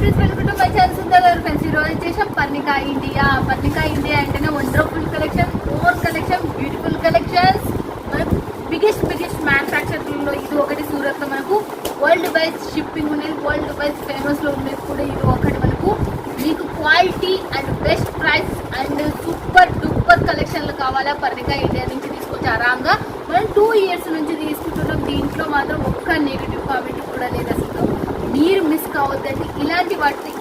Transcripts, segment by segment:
Friends welcome to my channel Sundar గారు friends ఈరోజు వచ్చేసాం పర్ణికా ఇండియా. పర్ణికా ఇండియా అంటేనే wonderful collection for collection beautiful collections మనకు బిగ్గెస్ట్ బిగ్గెస్ట్ మ్యానుఫ్యాక్చరింగ్లో ఇది ఒకటి సూరత్లో మనకు వరల్డ్ వైజ్ షిప్పింగ్ ఉండేది వరల్డ్ వైజ్ ఫేమస్లో ఉండేది కూడా ఇది ఒకటి మనకు. మీకు quality and best price and super duper కలెక్షన్లు కావాలా? పర్ణికా ఇండియా నుంచి తీసుకొచ్చి ఆరాంగా మనం టూ ఇయర్స్ నుంచి తీసుకుంటున్నాం. దీంట్లో మాత్రం ఒక్క నెగిటివ్ కామెంట్ కూడా లేదు అసలు. మీరు మిస్ కావద్దండి.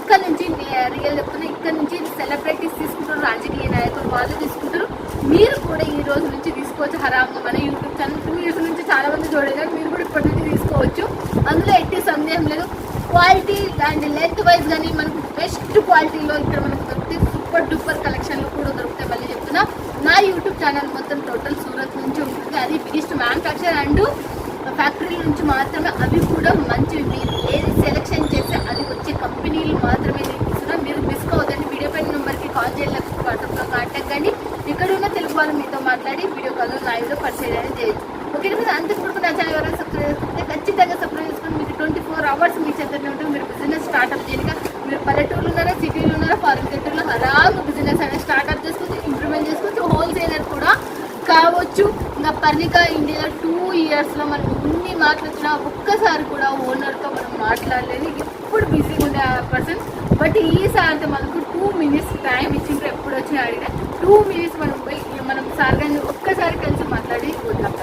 ఇక్కడ నుంచి రియల్ చెప్తున్నా ఇక్కడ నుంచి సెలబ్రిటీస్ తీసుకుంటారు రాజకీయ నాయకులు వాళ్ళు తీసుకుంటారు. మీరు కూడా ఈ రోజు నుంచి తీసుకోవచ్చు హరాంగా మన యూట్యూబ్ ఛానల్ టూ ఇయర్స్ నుంచి చాలా మంది చూడలేదు మీరు కూడా ఇప్పటి నుంచి తీసుకోవచ్చు. అందులో ఎట్టి సందేహం లేదు. క్వాలిటీ అండ్ లెంత్ వైజ్ కానీ మనకు బెస్ట్ క్వాలిటీలో ఇక్కడ మనకు దొరుకుతాయి సూపర్ డూపర్ కలెక్షన్లు కూడా దొరుకుతాయి మళ్ళీ చెప్తున్నా. నా యూట్యూబ్ ఛానల్ మొత్తం టోటల్ సూరత్ నుంచి ఉంటుంది. అది బిగ్గెస్ట్ మ్యానుఫ్యాక్చర్ అండ్ ఫ్యాక్టరీ నుంచి మాత్రమే అవి కూడా మంచివి మీరు ఏది సెలెక్షన్ చేస్తే అది వచ్చే కంపెనీలు మాత్రమే నేను మీరు మిస్ కావద్దండి. వీడియో పైన నెంబర్కి కాల్ చేయలేకపోతే కాంటాక్ట్ కానీ ఇక్కడ ఉన్న తెలుగు వాళ్ళు మీతో మాట్లాడి వీడియో కాల్లో లైవ్లో పరిచయం అనేది చేయొచ్చు. ఓకే కదా అంతకు నా ఛానల్ ఎవరైనా సబ్స్క్రైబ్ చేసుకుంటే ఖచ్చితంగా సబ్స్క్రైబ్ చేసుకుని మీకు ట్వంటీ ఫోర్ అవర్స్ మీ చేతనే ఉంటుంది మీరు బిజినెస్ స్టార్ట్అప్ చేయగా మీరు పల్లెటూరులో ఉన్నారా సిటీలో ఉన్నారా ఫారెన్ కంట్రీలో హరాగా బిజినెస్ అనేది స్టార్ట్అప్ చేసుకోవచ్చు ఇంప్రూవ్మెంట్ చేసుకోవచ్చు హోల్సేలర్ కూడా కావచ్చు. ఇంకా పర్ణిక ఇండియాలో టూ ఇయర్స్లో మనం ఎన్ని మాట్లాడుతున్నా ఒక్కసారి కూడా ఓనర్తో మనం మాట్లాడలేదు. ఎప్పుడు బిజీగా ఉండే ఆ పర్సన్. బట్ ఈసారి మనకు టూ మినిట్స్ టైం ఇచ్చిండ్రు. ఎప్పుడు వచ్చినా అడిగినా టూ మినిట్స్ మనం పోయి మనం సార్ గారిని ఒక్కసారి కలిసి మాట్లాడి వద్దాం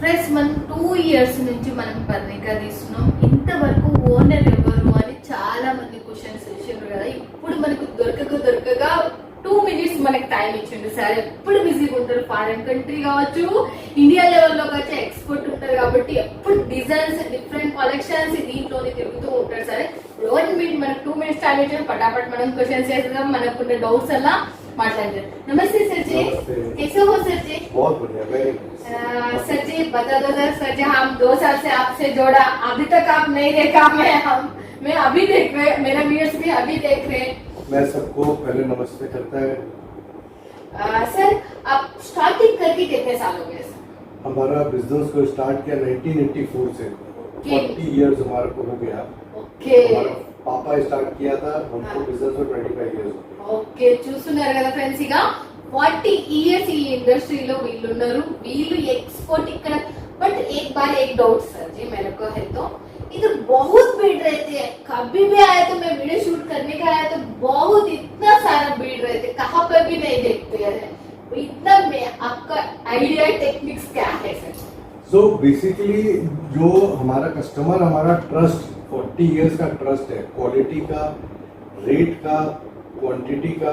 ఫ్రెండ్స్ మనం టూ ఇయర్స్ నుంచి మనం పర్ణిక తీస్తున్నాం. ఇంతవరకు ఓనర్ ఎవరు అని చాలా మంది క్వశ్చన్స్ వేసిండ్రు కదా. ఇప్పుడు మనకు దొరకక దొరకగా టూ మినిట్స్ మనకి టైం ఇచ్చిండు సార్ ఎప్పుడు బిజీగా ఉంటారు ఫారెన్ కంట్రీ కావచ్చు ఇండియా లెవెల్లో వచ్చి ఎక్స్పోర్ట్ ఉంటారు కాబట్టి ఎప్పుడు డిజైన్స్ డిఫరెంట్ కలెక్షన్స్ దీంట్లోనే తిరుగుతూ ఉంటారు సరే వన్ మినిట్ మనకు టూ మినిట్స్ టైం ఇచ్చారు పటాపట్ మనం క్వశ్చన్స్ చేద్దాం మనకున్న డౌట్స్ అలా మాట్లాడతారు నమస్తే సర్ जी नमस्ते। कैसे हो सर जी बहुत बढ़िया वेरी नाइस अ, सर जी बता दो सर सर जी हम दो साल से आपसे जोड़ा अभी तक आप नहीं देखा मैं हम मैं अभी देख रहे मेरा व्यूअर्स भी अभी देख रहे हैं मैं सबको पहले नमस्ते करता है अ, सर आप स्टार्टिंग करके कितने साल हो गए सर हमारा बिजनेस को स्टार्ट किया 1984 से Okay. 40 इयर्स हमारे को हो गया ఓకే हमारा पापा स्टार्ट किया था हमको हाँ। बिजनेस में 25 इयर्स हो गए ఓకే చూస్తున్నారు కదా ఫ్రెండ్స్ ఇక ఫార్టీ ఇయర్స్ ఈ ఇండస్ట్రీలో వీళ్ళు ఉన్నారు వీళ్ళు ఎక్స్పోర్ట్ ఇక్కడ బట్ एक बार एक डाउट सर जी मेरे को है तो इधर बहुत भीड़ रहती है। कभी भी आया तो मैं वीडियो शूट करने का आया तो बहुत इतना सारा भीड़ रहते कहाँ पर भी नहीं देखते हैं। इतना में आपका आइडिया टेक्निक्स क्या है सर? सो बेसिकली जो हमारा कस्टमर हमारा ट्रस्ट 40 इयर्स का ट्रस्ट है। क्वालिटी का रेट का क्वांटिटी का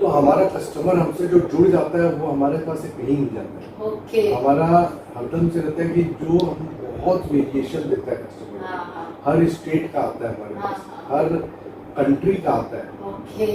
तो हमारा कस्टमर हमसे जो जुड़ जाता है वो हमारे पास कहीं नहीं जाता है ओके हमारा हरदम से रहता है कि जो हम बहुत वेरिएशन देता है कस्टमर हर स्टेट का आता है हमारे पास हाँ, हर कंट्री का आता है ఓకే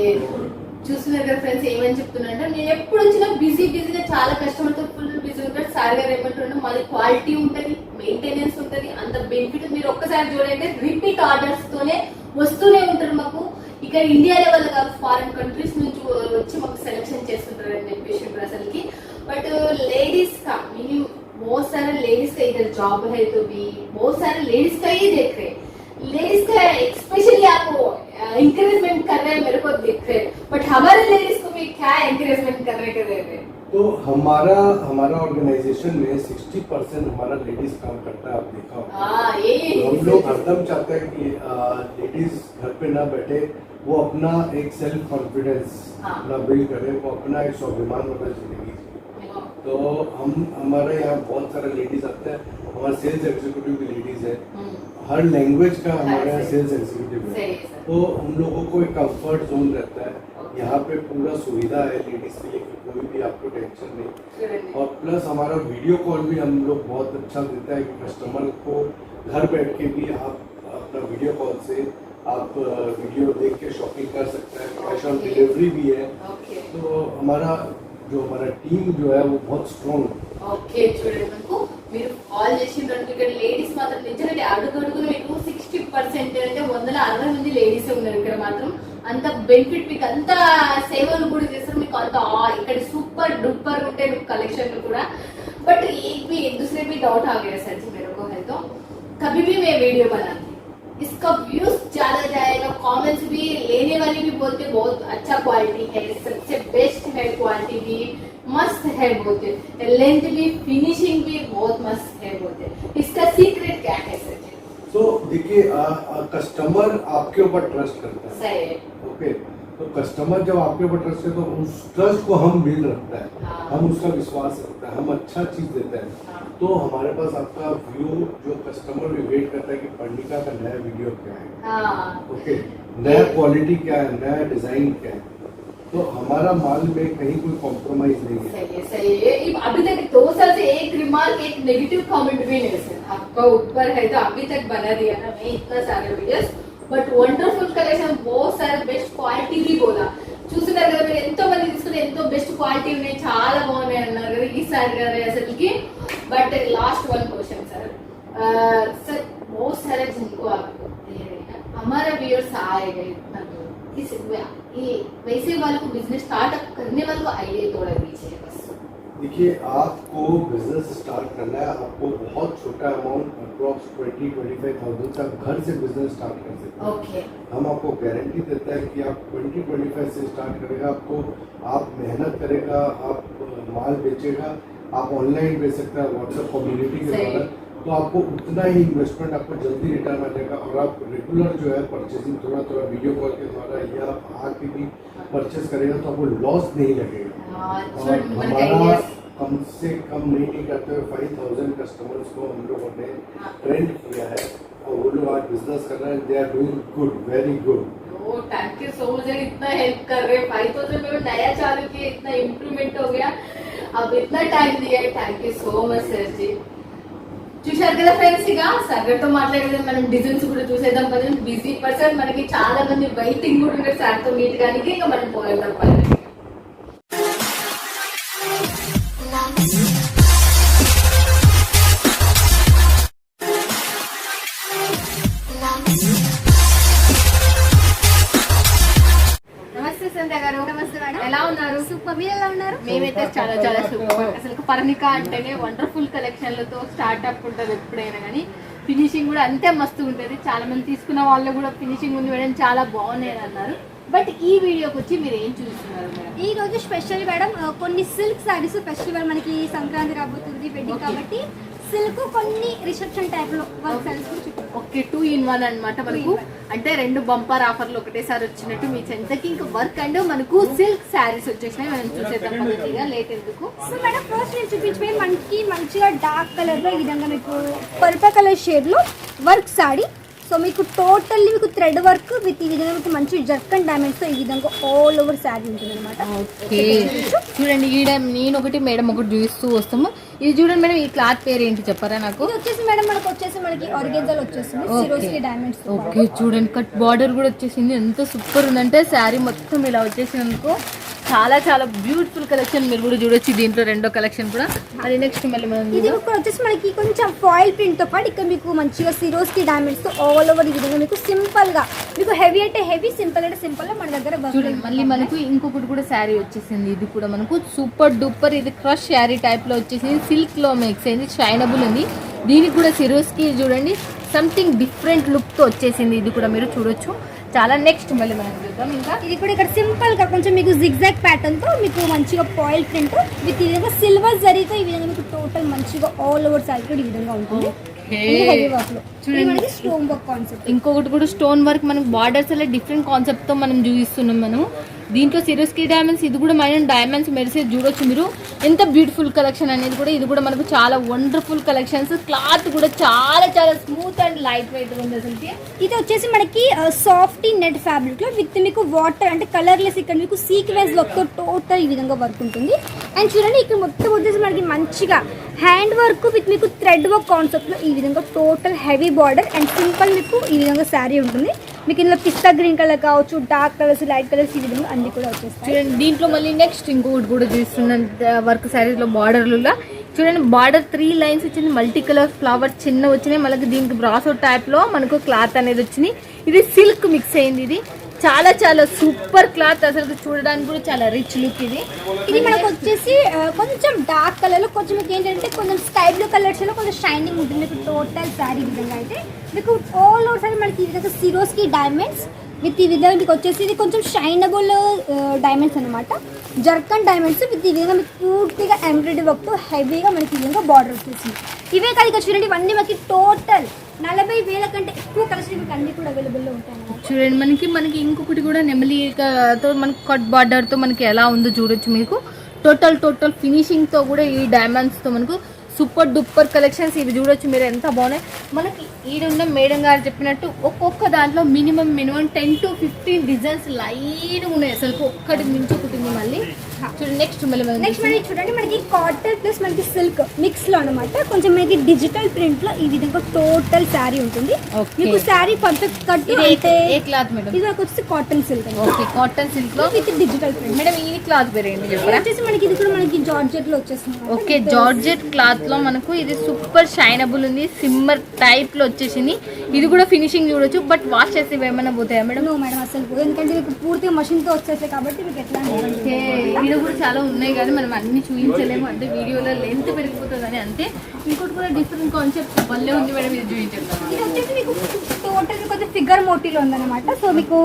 చూస్తున్నారు కదా ఫ్రెండ్స్ ఏమని చెప్తున్నారంటే నేను ఎప్పుడు వచ్చినా బిజీ బిజీగా చాలా కస్టమర్ తో ఫుల్ బిజీ ఉంటాడు సార్ గారు ఏమంటున్నారు మాది క్వాలిటీ ఉంటది మెయింటెనెన్స్ ఉంటది అంత బెనిఫిట్ మీరు ఒక్కసారి చూడండి రిపీట్ ఆర్డర్స్ తోనే వస్తూనే ఉంటారు మాకు ఇక్కడ ఇండియా లెవెల్ కాదు ఫారిన్ కంట్రీస్ నుంచి వచ్చి మాకు సెలెక్షన్ చేస్తుంటారు అని చెప్పేసి ఇప్పుడు అసలుకి బట్ लेडीज का मिनिमम बहुत सारे लेडीज़ का इधर जॉब है तो भी बहुत सारे लेडीज़ का ही देख रहे लेडीज़ का स्पेशली आपको इंकरेजमेंट कर रहे हैं मेरे को दिख रहे बट हमारे लेडीज़ को भी क्या इंकरेजमेंट करने के दे रहे हैं तो हमारा हमारा ऑर्गेनाइजेशन में 60 परसेंट हमारा लेडीज़ काम करता है आप देखा हाँ तो हम लोग हरदम चाहते हैं कि लेडीज़ घर पे ना बैठे वो अपना एक सेल्फ कॉन्फिडेंस हाँ। अपना बिल्ड करे वो अपना एक स्वाभिमान वाला ज़िंदगी जिए। तो हम हमारे यहाँ बहुत सारे लेडीज़ आते हैं। हमारे सेल्स एग्जीक्यूटिव की लेडीज़ है। हर लैंग्वेज का हमारे यहाँ सेल्स एग्जीक्यूटिव है। तो हम लोगों को एक कंफर्ट जोन रहता है। यहाँ पे पूरा सुविधा है लेडीज़ के लिए कोई भी आपको टेंशन नहीं। और प्लस हमारा वीडियो कॉल भी हम लोग बहुत अच्छा देता है कि कस्टमर को घर बैठ के भी आप अपना वीडियो कॉल से आप वीडियो देख के शॉपिंग कर सकते हैं। कैश ऑन डिलीवरी भी है। तो हमारा जो हमारा टीम जो है वो बहुत स्ट्रांग है। ఓకే చూడండి మనకు మీరు కాల్ చేసిండ్రు ఇక్కడ లేడీస్ మాత్రం నిజంగా అడుగు అడుగున మీకు సిక్స్టీ పర్సెంట్ అంటే వందల అరవై మంది లేడీస్ ఉన్నారు ఇక్కడ మాత్రం. అంత బెనిఫిట్ మీకు అంత సేవలు కూడా చేస్తారు. మీకు అంత ఇక్కడ సూపర్ డూపర్ ఉంటాయి మీకు కలెక్షన్లు కూడా. बट एक भी एक दूसरे पे डाउट आ गया सर जी मेरे को है तो कभी भी मैं वीडियो बनाती इसका व्यूज ज्यादा जाएगा कमेंट्स भी लेने वाले भी बोलते बहुत अच्छा क्वालिटी है सबसे बेस्ट है क्वालिटी भी मस्त है बोलते। लेंथ भी फिनिशिंग भी बहुत मस्त है बोलते। इसका सीक्रेट क्या है सर तो देखिए कस्टमर आपके ऊपर ट्रस्ट करता है। सही है। ओके तो कस्टमर जब आपके ऊपर ट्रस्ट है तो उस ट्रस्ट को हम बिल्ड रखता है। हाँ। हम उसका विश्वास रखता है। हम अच्छा चीज़ देते हैं। हाँ। तो हमारे पास आपका व्यू जो कस्टमर भी वेट करता है कि पर्णिका का नया वीडियो क्या है। हाँ। ओके नया क्वालिटी क्या है? नया डिज़ाइन क्या है? तो हमारा माल में कहीं कोई कॉम्प्रोमाइज नहीं है। सही है सही है। अभी तक दो साल से एक रिमार्क एक नेगेटिव कमेंट भी नहीं सर आपका ऊपर है तो अभी तक बना दिया ना, मैं इतना सारे videos but wonderful collection boss sir best quality కూడా చూస్తున్నారు కదా మీరు ఎంతో మంది తీసుకుని ఎంతో బెస్ట్ క్వాలిటీ ఉన్నాయి చాలా బాగున్నాయి అన్నారు కదా ఈసారి కదా అసలుకి but last one question sir sir बहुत सारे जिनको हमारे व्यूअर्स आए गए इस ये वैसे वाले को बिज़नेस स्टार्टअप करने वाले को आइडिया थोड़ा दीजिए बस। देखिए आपको बिज़नेस स्टार्ट करना है आपको बहुत छोटा amount approx twenty twenty five thousand आप घर से बिज़नेस स्टार्ट कर सकते हैं। ओके हम आपको गारंटी देते हैं कि आप ट्वेंटी ट्वेंटी फाइव से स्टार्ट करेगा आपको आप मेहनत करेगा आप माल बेचेगा आप ऑनलाइन बेच सकते हैं व्हाट्सएप कम्युनिटी के द्वारा। तो आपको उतना ही इन्वेस्टमेंट आपको जल्दी रिटर्न आ जाएगा और आप रेगुलर जो है परचेसिंग थोड़ा थोड़ा वीडियो कॉल के द्वारा या बाहर पे भी परचेस करेगा तो आपको लॉस नहीं लगेगा। हाँ, हमारा कम से कम नहीं नहीं करते हुए फाइव थाउज़ेंड कस्टमर्स को हम लोगों ने हाँ। ट्रेंड किया है और वो लोग आज बिज़नेस कर रहे हैं they are doing good very good thank you so much इतना हेल्प कर रहे भाई तो जब मैं नया चालू किया इतना इम्प्रूवमेंट हो गया। अब इतना टाइम दिया है thank you so much sir ji. చూశారు కదా ఫ్రెండ్స్ ఇక సార్తో మాట్లాడేది మనం డిజైన్స్ కూడా చూసేద్దాం కదా బిజీ పర్సన్ మనకి చాలా మంది వెయిటింగ్ కూడా ఉన్నారు సార్తో మీట్ కానీ ఇంకా మనం పోయేద్దాం పదండి. మేమైతే చాలా చాలా సూపర్. అసలు పర్ణిక అంటేనే వండర్ఫుల్ కలెక్షన్లతో స్టార్ట్అప్ ఉంటుంది ఎప్పుడైనా కానీ. ఫినిషింగ్ కూడా అంతే మస్తు ఉంటుంది. చాలా మంది తీసుకున్న వాళ్ళు కూడా ఫినిషింగ్ ఉంది మేడం చాలా బాగున్నాయి అని అన్నారు. బట్ ఈ వీడియోకి వచ్చి మీరు ఏం చూస్తున్నారు ఈ రోజు స్పెషల్ మేడం కొన్ని సిల్క్ సారీస్ ఫెస్టివల్ మనకి సంక్రాంతి రాబోతుంది వెడ్డింగ్. కాబట్టి సిల్క్ కొన్ని రిసెప్షన్ టైప్లో ఓకే టూ ఇన్ వన్ అన్నమాట మనకు. అంటే రెండు బంపర్ ఆఫర్లు ఒకటేసారి వచ్చినట్టు మీ చెంతకి ఇంకా వర్క్ అండ్ మనకు సిల్క్ శారీస్ వచ్చేసినాయి. మనం చూసేద్దాం పద్ధతిగా. లేట్ ఎందుకు? సో మేడం ఫస్ట్ నేను చూపించే మనకి మంచిగా డార్క్ కలర్లో ఈ విధంగా మీకు పర్పల్ కలర్ షేడ్లో వర్క్ సారీ సో మీకు టోటల్లీ మీకు థ్రెడ్ వర్క్ విత్ ఈ విధంగా మీకు మంచి జర్కన్ డైమండ్స్తో ఈ విధంగా ఆల్ ఓవర్ సారీ ఉంటుంది అనమాట ఓకే చూడండి ఈడ నేను ఒకటి మేడం ఒకటి చూస్తూ వస్తాము. ఇది చూడండి మేడం ఈ క్లాత్ పేరు ఏంటి చెప్పారా నాకు? ఇది వచ్చేసి మేడం మనకు వచ్చేసి మనకి Okay. సిరోస్కి డైమండ్స్ ఓకే చూడండి కట్ బార్డర్ కూడా వచ్చేసింది. ఎంత సూపర్ ఉందంటే శారీ మొత్తం ఇలా వచ్చేసినందుకు చాలా చాలా బ్యూటిఫుల్ కలెక్షన్ మీరు కూడా చూడొచ్చు. దీంట్లో రెండో కలెక్షన్ కూడా. అది నెక్స్ట్ మళ్ళీ మనం ఇది. ఇక్కడ వచ్చేసి మనకి కొంచెం ఫాయిల్ ప్రింట్తో పాటు ఇక్కడ మీకు మంచిగా సిరోస్కి డైమండ్స్తో ఆల్ ఓవర్ ఈ విధంగా మీకు సింపుల్గా మీకు హెవీ అంటే హెవీ సింపుల్ అంటే సింపుల్ మన దగ్గర చూడండి మళ్ళీ మనకు ఇంకొకటి కూడా శారీ వచ్చేసింది. ఇది కూడా మనకు సూపర్ డూపర్ ఇది క్రష్ శారీ టైప్లో వచ్చేసింది. సిల్క్లో మిక్స్ అయింది షైనబుల్ ఉంది. దీనికి కూడా సిరోస్కి చూడండి సంథింగ్ డిఫరెంట్ లుక్తో వచ్చేసింది. ఇది కూడా మీరు చూడొచ్చు. చాలా నెక్స్ట్ మళ్ళీ మనం చూద్దాం ఇంకా. ఇది కూడా ఇక్కడ సింపుల్గా కొంచెం మీకు జిగ్జాగ్ ప్యాటర్న్తో మీకు మంచిగా ఫాయిల్ ప్రింట్ విత్ ఈ విధంగా సిల్వర్ జరీతో ఈ విధంగా మీకు టోటల్ మంచిగా ఆల్ ఓవర్ సారీ కూడా ఈ విధంగా ఉంటుంది. ఇంకొకటి కూడా స్టోన్ వర్క్ మనకు బార్డర్స్ అలా డిఫరెంట్ కాన్సెప్ట్తో మనం చూపిస్తున్నాం మనం. దీంట్లో సిరోస్కి డైమండ్స్ ఇది కూడా మైన డైమండ్స్ మెరిసే చూడొచ్చు మీరు. ఎంత బ్యూటిఫుల్ కలెక్షన్ అనేది కూడా ఇది కూడా మనకు చాలా వండర్ఫుల్ కలెక్షన్స్ క్లాత్ కూడా చాలా చాలా స్మూత్ అండ్ లైట్ వెయిట్ ఉంది అసలుకి. ఇది వచ్చేసి మనకి సాఫ్ట్ నెట్ ఫ్యాబ్రిక్లో విత్ మీకు వాటర్ అంటే కలర్లెస్ ఇక్కడ మీకు సీక్వెన్స్ వర్క్ టోటల్ ఈ విధంగా వర్క్ ఉంటుంది. అండ్ చూడండి ఇక్కడ మొత్తం వచ్చేసి మనకి మంచిగా హ్యాండ్ వర్క్ విత్ మీకు థ్రెడ్ వర్క్ కాన్సెప్ట్లో ఈ విధంగా total heavy border and simple మీకు ఈ విధంగా శారీ ఉంటుంది. మీకు ఇందులో పిస్తా గ్రీన్ కలర్ కావచ్చు డార్క్ కలర్స్ లైట్ కలర్స్ ఈ విధంగా అన్ని కూడా వచ్చేస్తాయి. చూడండి దీంట్లో మళ్ళీ నెక్స్ట్ ఇంకొకటి కూడా చూస్తున్నాం వర్క్ శారీస్లో బార్డర్లలో చూడండి బార్డర్ త్రీ లైన్స్ వచ్చింది మల్టీ కలర్ ఫ్లవర్ చిన్న వచ్చినాయి. మళ్ళీ దీనికి బ్రాసో టైప్లో మనకు క్లాత్ అనేది వచ్చింది. ఇది సిల్క్ మిక్స్ అయింది ఇది. చాలా చాలా సూపర్ క్లాత్ అసలు చూడడానికి కూడా చాలా రిచ్ లుక్ ఇది. ఇది మనకు వచ్చేసి కొంచెం డార్క్ కలర్లో కొంచెం మీకు ఏంటంటే కొంచెం స్కై బ్లూ కలర్స్లో కొంచెం షైనింగ్ ఉంటుంది. మీకు టోటల్ శారీ విధంగా అయితే. మీకు ఆల్ ఓవర్ సారీ మనకి ఈ విధంగా సిరోస్కి డైమండ్స్ విత్ ఈ విధంగా మీకు వచ్చేసి ఇది కొంచెం షైనబుల్ డైమండ్స్ అనమాట జర్కన్ డైమండ్స్ విత్ ఈ విధంగా మీకు పూర్తిగా ఎంబ్రాయిడరీ వర్క్ హెవీగా మనకి ఈ విధంగా బార్డర్ వచ్చేసింది. ఇవే కాదు ఇక్కడ చూడండి ఇవన్నీ మనకి టోటల్ నలభై వేల కంటే ఎక్కువ కలెక్షన్ మీకు అన్ని కూడా అవైలబుల్లో ఉంటాయి చూడండి మనకి మనకి ఇంకొకటి కూడా నెమలితో మనకి కట్ బార్డర్తో మనకి ఎలా ఉందో చూడొచ్చు మీకు. టోటల్ టోటల్ ఫినిషింగ్తో కూడా ఈ డైమండ్స్తో మనకు సూపర్ డూపర్ కలెక్షన్స్ ఇవి చూడొచ్చు మీరు ఎంత బాగున్నాయి. మనకి ఈడున్న మేడం గారు చెప్పినట్టు ఒక్కొక్క దాంట్లో minimum minimum ten to fifteen designs line ఉన్నాయి. అసలు ఒక్కటి మించుకుంటుంది మళ్ళీ. చూడండి నెక్స్ట్ మళ్ళీ నెక్స్ట్ మనకి చూడండి మనకి కాటన్ ప్లస్ మనకి సిల్క్ మిక్స్లో అనమాట కొంచెం మనకి డిజిటల్ ప్రింట్లో ఈ విధంగా టోటల్ శారీ ఉంటుంది. మీకు శారీ పర్ఫెక్ట్ కట్ అంటే ఏ- క్లాత్ మేడం ఇది వచ్చేసి కాటన్ సిల్క్ ఓకే కాటన్ సిల్క్లో విత్ డిజిటల్ ప్రింట్ మేడం ఈ క్లాత్ పేరు ఏంటి చెప్పరా వచ్చేసి మనకి ఇది కూడా మనకి జార్జెట్లో వచ్చేసింది. ఓకే జార్జెట్ క్లాత్లో మనకు ఇది సూపర్ షైనబుల్ ఉంది సిమ్మర్ టైప్లో వచ్చేసింది. ఇది కూడా ఫినిషింగ్ చూడొచ్చు బట్ వాష్ చేస్తే ఇవి ఏమైనా పోతాయా మేడం మేడం అసలు పోదు. ఎందుకంటే మీకు పూర్తిగా మషిన్తో వచ్చేసాయి కాబట్టి మీకు ఎట్లా మీద కూడా చాలా ఉన్నాయి కానీ మనం అన్ని చూపించలేము. అంటే వీడియోలో లెంత్ పెరిగిపోతుందని. అంతే. ఇంకోటి కూడా డిఫరెంట్ కాన్సెప్ట్ వల్లే ఉంది మేడం ఇది చూపించేద్దాం ఇది వచ్చేసి మీకు టోటల్ కొంచెం ఫిగర్ మోటీలో ఉందన్నమాట. సో మీకు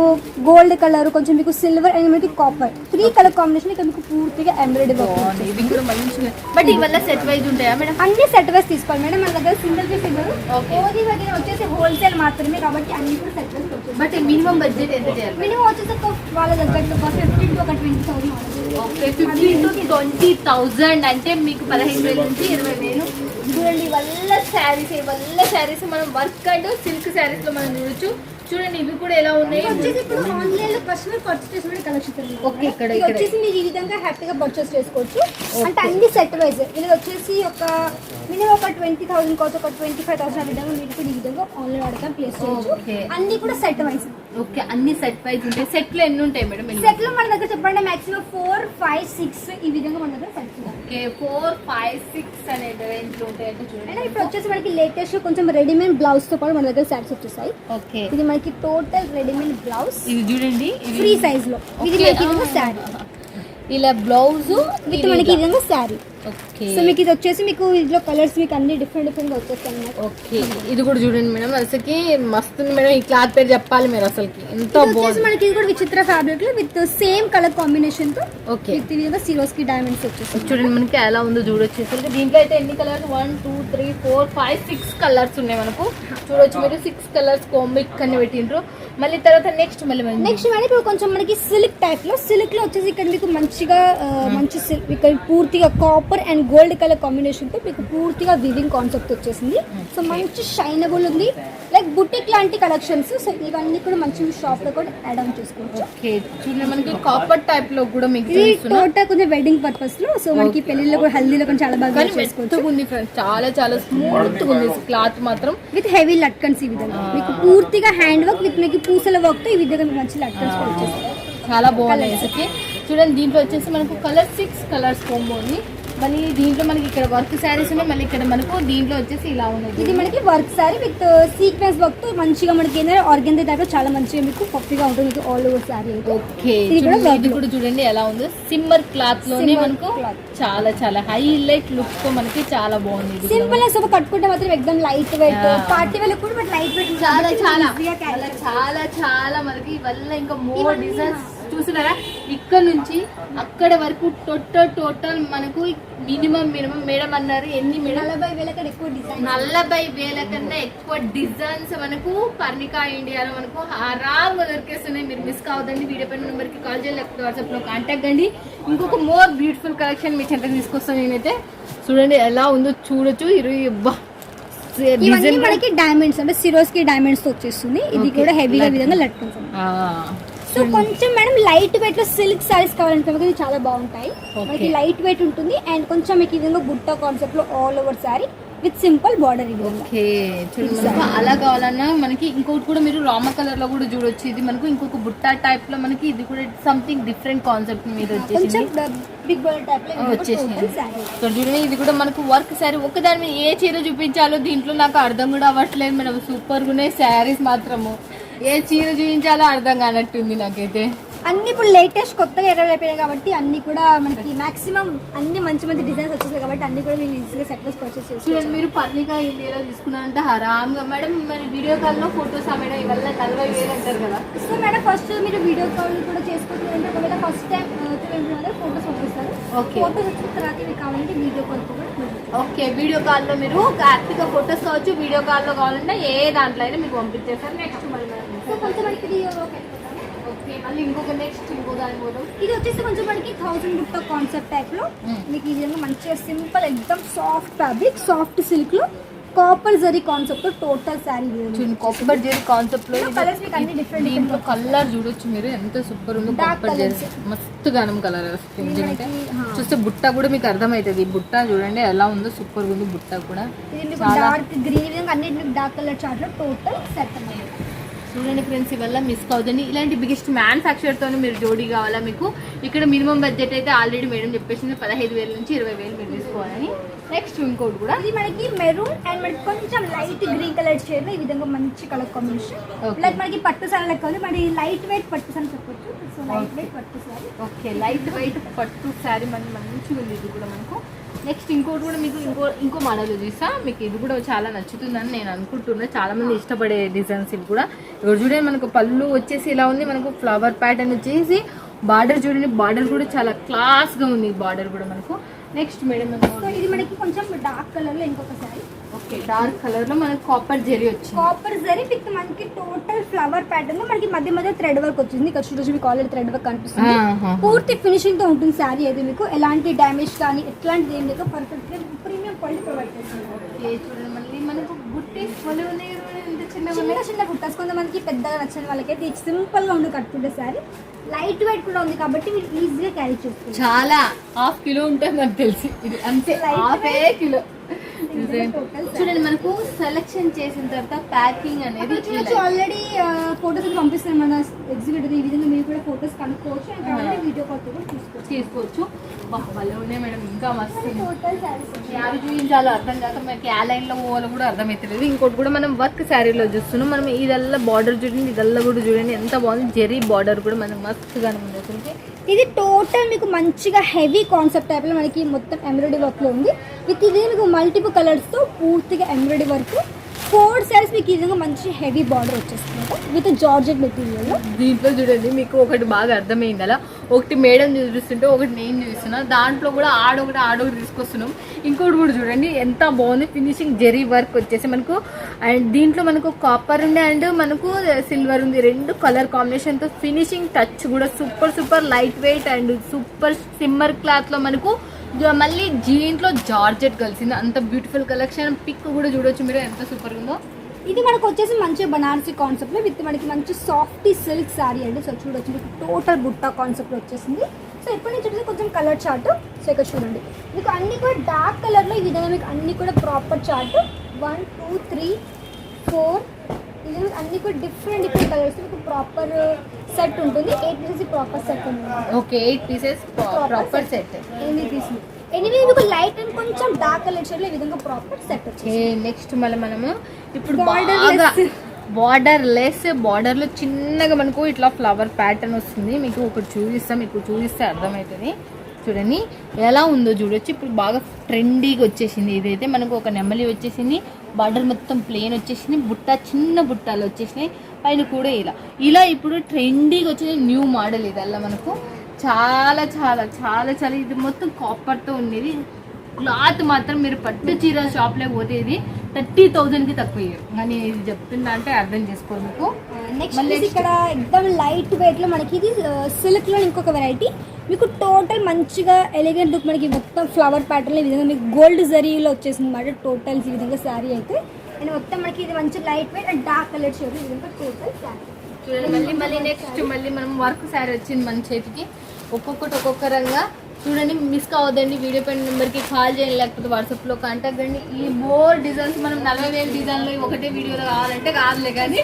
గోల్డ్ కలర్ కొంచెం మీకు సిల్వర్ అండ్ మీకు కాపర్ త్రీ కలర్ కాంబినేషన్ ఇక్కడ మీకు పూర్తిగా ఎంబ్రాయిడరీ బాగుంది. ఇది కూడా మంచిగా బట్ ఇవల్ల సెట్ వైజ్ ఉంటాయా మేడం? అన్ని సెట్ వైస్ తీసుకోవాలి. మేడం మన దగ్గర సింగిల్ పీస్ ఇవ్వరు Okay. ఓది దగ్గర వచ్చేసి హోల్సేల్ మాత్రమే కాబట్టి అన్ని కూడా సెట్ వచ్చేసి బట్ మినిమం బడ్జెట్ ఎంత చేయాలి మినిమం వచ్చేసి ఒక వాళ్ళ దగ్గర ఒక ఫిఫ్టీన్ టు ఒక twenty thousand okay fifteen to twenty thousand అంటే మీకు పదహైదు వేల నుంచి ఇరవై వేలు చూడండి వల్ల శారీస్ వల్ల శారీస్ మనం వర్క్ అండ్ సిల్క్ శారీస్లో మనం చూడొచ్చు. చూడండి ఇవి కూడా ఎలా ఉన్నాయి? వచ్చేసి ఇప్పుడు ఆన్లైన్లో కస్టమర్ పర్చేస్ చేసుకునే కలెక్షన్ Okay, ఇక్కడ, ఇక్కడ. వచ్చేసి మీరు ఈ విధంగా హ్యాపీగా పర్చేస్ చేసుకోవచ్చు. అంటే అన్ని సెట్ వైజ్ ఇది వచ్చేసి ఒక మినిమం ఒక ట్వంటీ థౌసండ్ కావచ్చు ఒక ట్వంటీ ఫైవ్ థౌసండ్ ఆ విధంగా మీరు కూడా ఈ విధంగా ఆన్లైన్ ఆర్డర్ ప్లేస్ చేయొచ్చు. అన్ని కూడా సెట్ వైజ్ ఓకే అన్ని సెట్ వైజ్ ఉంటాయి. సెట్లో ఎన్ని ఉంటాయి మేడం? సెట్లో మన దగ్గర చెప్పండి మాక్సిమం ఫోర్ ఫైవ్ సిక్స్ ఈ విధంగా మన దగ్గర set okay four five six అనే రేంజ్ ఉంటాయి చూడండి. ఇప్పుడు వచ్చేసి మనకి లేటెస్ట్ కొంచెం రెడీమేడ్ బ్లౌజ్తో పాటు మన దగ్గర సెట్స్ వచ్చేసాయి. ఓకే. ఇది మనకి టోటల్ రెడీమేడ్ బ్లౌజ్ ఇది చూడండి ఫ్రీ సైజ్లో ఇది మనకి ఇదిగో. శారీ. ఇలా బ్లౌజ్ విత్ మనకి విధంగా శారీ. ఓకే సో మీకు ఇది వచ్చేసి మీకు ఇందులో కలర్స్ మీకు అన్ని డిఫరెంట్ డిఫరెంట్ వచ్చేస్తాయి ఓకే ఇది కూడా చూడండి మేడం అసలుకి మస్తు ఉంది మేడం. ఈ క్లాత్ పేరు చెప్పాలి మీరు అసలుకి. ఎంత బాగుంది మనకి ఇది కూడా విచిత్ర ఫ్యాబ్రిక్లో విత్ సేమ్ కలర్ కాంబినేషన్తో ఓకే విత్ విధంగా సిరోస్కి డైమండ్స్ వచ్చేసి చూడండి మనకి ఎలా ఉందో చూడొచ్చు. అసలు దీంట్లో అయితే ఎన్ని colours one two three four five six colours ఉన్నాయి మనకు. చూడొచ్చు మీరు సిక్స్ కలర్స్ కోమిక్ అని పెట్టిండ్రు. మళ్ళీ తర్వాత నెక్స్ట్ మళ్ళీ నెక్స్ట్ మేడం ఇప్పుడు కొంచెం మనకి సిల్క్ టైప్లో సిల్క్లో వచ్చేసి ఇక్కడ మీకు మంచిగా ఆ, మంచి సిల్క్ ఇక్కడ పూర్తిగా కాపర్ అండ్ గోల్డ్ కలర్ కాంబినేషన్తో మీకు పూర్తిగా వివింగ్ కాన్సెప్ట్ వచ్చేసింది. సో మంచి షైనబుల్ ఉంది. లైక్ బుటిక్ లాంటి కలెక్షన్స్ సో ఇవన్నీ కూడా మంచి షాప్లో కూడా యాడ్ ఆన్ చేసుకోవచ్చు. ఓకే చూడండి మనకి కాపర్ టైప్లో కూడా మీకు టోటల్ కొంచెం వెడ్డింగ్ పర్పస్లో. సో మనకి పెళ్ళిలో కూడా హల్దీలో కూడా చాలా బాగా చేసుకోవచ్చు. ఉంది చాలా చాలా స్మూత్ ఉంది. క్లాత్ మాత్రం. విత్ హెవీ లట్కన్స్ ఈ విధంగా. మీకు పూర్తిగా హ్యాండ్ వర్క్ విత్ మీకు పూసల వర్క్తో ఈ విధంగా మీకు మంచి లట్కన్స్ కూడా వచ్చేస్తాయి. చాలా బాగున్నాయి చూడండి దీంట్లో వచ్చేసి మనకు కలర్ సిక్స్ కలర్స్ కోంబో ఉంది. మళ్ళీ దీంట్లో మనకి ఇక్కడ వర్క్ శారీస్ ఉన్నాయి. మళ్ళీ ఇక్కడ మనకు దీంట్లో వచ్చేసి ఇలా ఉన్నది ఇది మనకి వర్క్ సారీ విత్ సీక్వెన్స్ వర్క్తో మంచిగా మనకి ఏంటంటే ఆర్గన్ టైప్ చాలా మంచిగా మీకు పఫీగా ఉంటుంది. మీకు ఆల్ ఓవర్ సారీ అయితే. ఓకే. ఇది కూడా చూడండి, ఎలా ఉందో. సిమ్మర్ క్లాత్లోనే మనకు. చాలా చాలా హైలైట్ లుక్తో మనకి చాలా బాగుంది. సింపుల్ సో కట్టుకుంటే మాత్రం ఎక్దమ్ లైట్ వెయిట్. పార్టీ వేళ కూడా లైట్ వెయిట్ చాలా చాలా. చాలా చాలా మనకి వల్ల ఇంకా మోర్ డిజైన్స్ చూస్తున్నారా? ఇక్కడ నుంచి అక్కడ వరకు టోటల్ టోటల్ మనకు మినిమం మినిమం మేడం అన్నారు. ఎన్ని నలభై వేల కన్నా ఎక్కువ డిజైన్ నలభై వేల కన్నా ఎక్కువ డిజైన్స్ మనకు పర్ణికా ఇండియాలో మనకు ఆరాంగా దొరికేస్తున్నాయి. మీరు మిస్ కావద్దండి. వీడియో పైన నెంబర్కి కాల్ చేయాలి లేకపోతే వాట్సాప్లో కాంటాక్ట్ అండి ఇంకొక మోర్ బ్యూటిఫుల్ కలెక్షన్ మీ చెంతకు తీసుకొస్తాను నేనైతే. చూడండి ఎలా ఉందో చూడొచ్చు. ఇరు అబ్బా ఇవన్నీ డిజైన్ మనకి డైమండ్స్ అంటే సిరోస్కి డైమండ్స్తో వచ్చేస్తుంది. ఇది. కూడా హెవీగా. విధంగా లట్కన్స్ సో కొంచెం మేడం లైట్ వెయిట్లో సిల్క్ సారీస్ కావాలంటే ఇది చాలా బాగుంటాయి. మనకి లైట్ వెయిట్ ఉంటుంది అండ్ కొంచెం మీకు విధంగా బుట్ట కాన్సెప్ట్లో all over sari with simple border విధంగా ఓకే చూడండి అలా కావాలన్నా మనకి ఇంకొకటి కూడా మీరు రామ కలర్లో కూడా చూడొచ్చు. ఇది మనకు ఇంకొక బుట్ట టైప్లో మనకి ఇది కూడా సంథింగ్ డిఫరెంట్ కాన్సెప్ట్ మీద కొంచెం వచ్చేసింది. బిగ్ బార్డర్ టైప్లో వచ్చేసింది. సారీ ఇక్కడ చూడండి ఇది కూడా మనకు వర్క్ శారీ ఒకదాని మీద ఏ చీర చూపించాలో దీంట్లో నాకు అర్థం కూడా అవ్వట్లేదు మేడం. సూపర్గా ఉన్నాయి శారీస్ మాత్రము. ఏ చీర చూపించాలో అర్థం కానట్టుంది నాకైతే. అన్ని ఇప్పుడు లేటెస్ట్ కొత్తగా ఎర్రలు అయిపోయాయి కాబట్టి అన్ని కూడా మనకి మాక్సిమం అన్ని మంచి మంచి డిజైన్స్ వచ్చేసాయి కాబట్టి అన్ని కూడా మీరు ఈజీగా సెట్లెస్ పర్చేస్ చూడండి మీరు పర్ణిక ఇండియాలో తీసుకున్నారంటే హరామ్గా మేడం మరి వీడియో కాల్లో ఫొటోస్ మేడం ఇవల్ల నలభై వేలు అంటారు కదా. సో మేడం ఫస్ట్ మీరు వీడియో కాల్ కూడా చేసుకుంటున్నారంటే ఒకవేళ ఫస్ట్ టైం ఫోటోస్ పంపిస్తారు. ఫోటోస్ వచ్చిన తర్వాత మీకు కావాలంటే వీడియో కాల్ కూడా. ఓకే వీడియో కాల్లో మీరు హ్యాపీగా ఫొటోస్ కావచ్చు వీడియో కాల్లో కావాలంటే ఏ దాంట్లో అయినా మీకు పంపించేస్తారు. నెక్స్ట్ మళ్ళీ సో కొంచెం మనకి ఇది ఓకే. ఓకే మళ్ళీ ఇంకొక నెక్స్ట్ ఇంకో దాని పోదాం ఇది వచ్చేసి కొంచెం మనకి థౌసండ్ బుట్ట కాన్సెప్ట్ టైప్లో. Mm. మీకు ఈ విధంగా మంచిగా సింపుల్ ఎక్దమ్ సాఫ్ట్ ఫ్యాబ్రిక్ సాఫ్ట్ సిల్క్లో copper zari concept total sari చూడండి కొబ్బరి జెరీ కాన్సెప్ట్లో మీకు అన్ని different దీంట్లో కలర్ చూడొచ్చు మీరు ఎంత సూపర్ ఉందో కొబ్బరి జెరీ. మస్తు గానం కలర్ వస్తుంది. చూస్తే బుట్ట కూడా మీకు అర్థమవుతుంది. బుట్ట చూడండి ఎలా ఉందో సూపర్ ఉంది బుట్ట కూడా. డార్క్ గ్రీన్ విధంగా అన్నిటి మీకు డార్క్ కలర్ చార్ట్లో టోటల్ సెట్ అన్నమాట. చూడండి ఫ్రెండ్స్ ఇవల్ల మిస్ కావద్దండి. ఇలాంటి బిగ్గెస్ట్ మ్యానుఫ్యాక్చర్ తోనే మీరు జోడీ కావాలా మీకు? ఇక్కడ మినిమం బడ్జెట్ అయితే ఆల్రెడీ మేడం చెప్పేసింది పదహైదు వేల నుంచి ఇరవై వేలు మీరు తీసుకోవాలని. నెక్స్ట్ ఇంకోటి కూడా. ఇది మనకి మెరూన్ అండ్ మనకి కొంచెం లైట్ గ్రీన్ కలర్ షేడ్ ఈ విధంగా మంచి కలర్ కాంబినేషన్ మనకి పట్టు లెక్క ఉంది. మరి లైట్ వెయిట్ పట్టు సారీ చెప్పొచ్చు? సో లైట్ వెయిట్ పట్టు సారీ. ఓకే లైట్ వైట్ పట్టు శారీ మన మంచిగా ఉంది ఇది కూడా మనకు. నెక్స్ట్ ఇంకోటి కూడా మీకు ఇంకో ఇంకో మోడల్ చూసా మీకు ఇది కూడా చాలా నచ్చుతుందని నేను అనుకుంటున్నా. చాలా మంది ఇష్టపడే డిజైన్స్ ఇవి కూడా. ఇక్కడ చూడండి మనకు పళ్ళు వచ్చేసి ఇలా ఉంది. మనకు ఫ్లవర్ ప్యాటర్న్ వచ్చేసి బార్డర్ చూడండి. బార్డర్ కూడా చాలా క్లాస్గా ఉంది బార్డర్ కూడా మనకు. నెక్స్ట్ మేడం ఇది మనకి కొంచెం డార్క్ కలర్లో ఇంకొక సారీ. ఓకే డార్క్ కలర్లో మనకు కాపర్ జెరీ వచ్చింది. కాపర్ జరీ విత్ మనకి టోటల్ ఫ్లవర్ ప్యాటర్న్లో మనకి మధ్య మధ్య థ్రెడ్ వర్క్ వచ్చింది. ఇక్కడ చూడొచ్చు మీకు ఆల్రెడీ థ్రెడ్ వర్క్ కనిపిస్తుంది. పూర్తి ఫినిషింగ్తో ఉంటుంది శారీ అయితే మీకు. ఎలాంటి డ్యామేజ్ కానీ ఎట్లాంటిది ఏం లేక పర్ఫెక్ట్గా ప్రీమియం క్వాలిటీ ప్రొవైడ్ చేస్తుంది. ఓకే చూడండి మళ్ళీ. మనకు భలే ఉన్నాయి. చిన్న చిన్న కుట్టాస్ కొంతమందికి పెద్దగా నచ్చిన వాళ్ళకైతే సింపుల్గా ఉంది కట్టుకుంటే శారీ. లైట్ వెయిట్ కూడా ఉంది కాబట్టి మీరు ఈజీగా క్యారీ చేసుకోవచ్చు. చాలా. హాఫ్ కిలో ఉంటుంది నాకు తెలిసి. ఇది అంతే. హాఫే కిలో చూడండి మనకు సెలెక్షన్ చేసిన తర్వాత ప్యాకింగ్ అనేది చూడొచ్చు ఆల్రెడీ ఫోటోస్ పంపిస్తారు మన ఎగ్జిక్యూటివ్ ఈ విధంగా మీరు కూడా ఫోటోస్ కనుక్కోవచ్చు. అండ్ వీడియో కాల్ కూడా తీసుకోవచ్చు. తీసుకోవచ్చు భలే ఉన్నాయి మేడం ఇంకా మస్తు యావి చూపించాలో అర్థం కాక మనకి ఆ లైన్లో పోవాలో కూడా అర్థమవుతలేదు ఇంకోటి కూడా మనం వర్క్ శారీలో చూస్తున్నాం. మనం ఇదల్లా బార్డర్ చూడండి ఇదల్లా కూడా చూడండి. ఎంత బాగుంది. జెరీ బార్డర్ కూడా మనకు మస్తుగానే ఉంది అసలుకి ఇది టోటల్ మీకు మంచిగా హెవీ కాన్సెప్ట్ టైప్లో మనకి మొత్తం ఎంబ్రాయిడరీ వర్క్లో ఉంది. విత్ ఇది మీకు మల్టిపుల్ కలర్స్తో పూర్తిగా ఎంబ్రాయిడరీ వర్క్ ఫోర్ సారీస్ మీకు ఈ విధంగా మంచి హెవీ బార్డర్ వచ్చేస్తుంది విత్ జార్జెట్ మెటీరియల్ దీంట్లో చూడండి మీకు ఒకటి బాగా అర్థమైంది అలా ఒకటి మేడం చూపిస్తుంటే ఒకటి నేను చూపిస్తున్నా. దాంట్లో కూడా ఆడొకటి ఆడొకటి తీసుకొస్తున్నాం. ఇంకోటి కూడా చూడండి ఎంత బాగుంది. ఫినిషింగ్ జెరీ వర్క్ వచ్చేసి మనకు అండ్ దీంట్లో మనకు కాపర్ ఉంది అండ్ మనకు సిల్వర్ ఉంది. రెండు కలర్ కాంబినేషన్తో ఫినిషింగ్ టచ్ కూడా super super light weight and super shimmer క్లాత్లో మనకు మళ్ళీ జీన్స్లో జార్జెట్ కలిసింది అంత బ్యూటిఫుల్ కలెక్షన్ పిక్ కూడా చూడొచ్చు మీరు ఎంత సూపర్ ఉందో. ఇది మనకు వచ్చేసి మంచి బనారసీ కాన్సెప్ట్లో విత్ మనకి మంచి సాఫ్ట్ సిల్క్ శారీ అండి. సో చూడొచ్చు మీకు టోటల్ బుట్ట కాన్సెప్ట్ వచ్చేసింది. సో ఇప్పటి నుంచి వచ్చేసి కొంచెం కలర్ చార్ట్ సో ఇక్కడ చూడండి. మీకు అన్ని కూడా డార్క్ కలర్లో ఈ విధంగా మీకు అన్ని కూడా proper chart one two three four ఇది మీకు అన్ని కూడా డిఫరెంట్ డిఫరెంట్ కలర్స్. మీకు ప్రాపర్ సెట్ ఉంటుంది. ఎయిట్ పీసెస్ ప్రాపర్ సెట్ ఉంటుంది okay eight pieces proper set ఎనిమిది పీసులు ఎనిమిది మీకు లైట్ అండ్ కొంచెం డార్క్ కలర్ షేడ్లో ఈ విధంగా ప్రాపర్ సెట్ వచ్చింది నెక్స్ట్ మళ్ళీ మనము ఇప్పుడు బాగా less. బార్డర్ లెస్ బార్డర్లో చిన్నగా మనకు ఇట్లా ఫ్లవర్ ప్యాటర్న్ వస్తుంది. మీకు ఒకటి చూపిస్తాం. మీకు చూపిస్తే అర్థమవుతుంది. చూడండి ఎలా ఉందో చూడొచ్చు. ఇప్పుడు బాగా ట్రెండీగా వచ్చేసింది. ఇదైతే మనకు ఒక నెమలి వచ్చేసింది. బార్డర్ మొత్తం ప్లేన్ వచ్చేసింది. బుట్ట చిన్న బుట్టాలు వచ్చేసినాయి. పైన కూడా ఇలా. ఇలా ఇప్పుడు ట్రెండీగా వచ్చిన న్యూ మోడల్ ఇదల్లా మనకు. చాలా చాలా చాలా చాలా. ఇది మొత్తం కాపర్తో ఉండేది క్లాత్ మాత్రం మీరు పట్టు చీర షాప్లో పోతే ఇది థర్టీ థౌజండ్కి తక్కువ కానీ ఇది చెప్తుందా అంటే అర్థం చేసుకో మీకు. నెక్స్ట్ మళ్ళీ వచ్చేసి ఇక్కడ ఎక్దమ్ లైట్ వెయిట్లో మనకి ఇది సిల్క్లో ఇంకొక వెరైటీ మీకు టోటల్ మంచిగా ఎలిగెంట్ లుక్ మనకి మొత్తం ఫ్లవర్ ప్యాటర్న్ ఈ విధంగా మీకు గోల్డ్ జరీలో వచ్చేసింది అనమాట టోటల్ ఈ విధంగా శారీ అయితే. అండ్ మొత్తం మనకి ఇది మంచి light weight and dark colour shade ఈ విధంగా టోటల్ శారీ చూడండి మళ్ళీ మళ్ళీ నెక్స్ట్ మళ్ళీ మనం వర్క్ శారీ వచ్చింది మన చేతికి. ఒక్కొక్కటి ఒక్కొక్క రంగా. చూడండి మిస్ కావద్దండి వీడియో పైన నెంబర్కి కాల్ చేయండి లేకపోతే వాట్సాప్లో కాంటాక్ట్ అండి ఈ మోర్ డిజైన్స్ మనం నలభై వేల డిజైన్లో ఒకటే వీడియోలో కావాలంటే కాదులే కానీ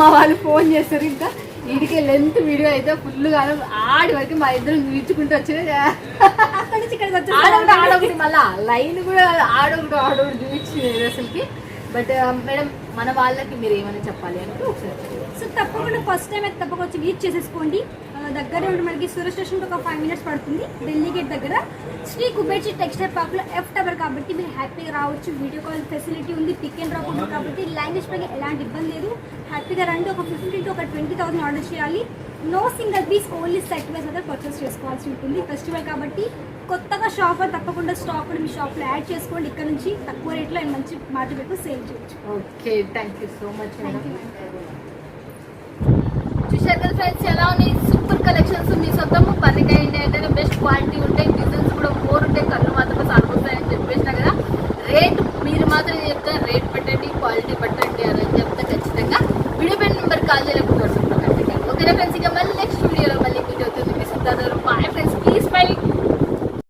మా వాళ్ళు ఫోన్ చేస్తారు ఇంకా. వీడికి లెంత్ వీడియో అయితే ఫుల్ కాదు ఆడి వరకు మా ఇద్దరం అక్కడ నుంచి ఇక్కడ ఆడొకటి ఆడొకటి మళ్ళా లైన్ కూడా ఆడొకటి ఆడొకటి చూపించింది అసలుకి. బట్ మేడం మన వాళ్ళకి మీరు ఏమైనా చెప్పాలి అంటే ఒకసారి తప్పకుండా ఫస్ట్ టైం అయితే తప్పకుండా వచ్చి విజిట్ చేసేసుకోండి దగ్గరే ఉండి మనకి సూరత్ స్టేషన్ ఒక ఫైవ్ మినిట్స్ పడుతుంది. ఢిల్లీ గేట్ దగ్గర. శ్రీ కుబేర్జీ టెక్స్టైల్ పార్క్లో ఎఫ్ టవర్ కాబట్టి మీరు హ్యాపీగా రావచ్చు. వీడియో కాల్ ఫెసిలిటీ ఉంది. పిక్ అండ్ డ్రాప్ ఉంది కాబట్టి లాంగ్వేజ్ పైన ఎలాంటి ఇబ్బంది లేదు. హ్యాపీగా రండి. ఒక ఫిఫ్టీ టు ఒక ట్వంటీ థౌసండ్ ఆర్డర్ చేయాలి. No single piece only set wise అయితే పర్చేస్ చేసుకోవాల్సి ఉంటుంది. ఫెస్టివల్ కాబట్టి కొత్తగా షాప్ తప్పకుండా స్టాక్ కూడా మీ షాప్లో యాడ్ చేసుకోండి. ఇక్కడ నుంచి తక్కువ రేట్లో మంచి మాట పెట్టు సేల్ చేయొచ్చు. Okay thank you so much thank you friends ఎలా ఉన్నాయి? సూపర్ కలెక్షన్స్ మీ సొంతము. పర్నికాయ ఇండియా అంటేనే బెస్ట్ క్వాలిటీ ఉంటాయి. డిజైన్స్ కూడా మోర్ ఉంటాయి. కళ్ళు మాత్రమే సారిపోతాయని చెప్పేసిన కదా రేట్ మీరు మాత్రం చెప్తే రేట్ పెట్టండి క్వాలిటీ పెట్టండి అని చెప్తే ఖచ్చితంగా వీడియో పెన్ నెంబర్ కాల్ చేయలేకపోతే ఓకేనా ఫ్రెండ్స్ ఇక మళ్ళీ నెక్స్ట్ వీడియోలో మళ్ళీ మీట్ అవుతుంది. మీ సిద్ధార్థ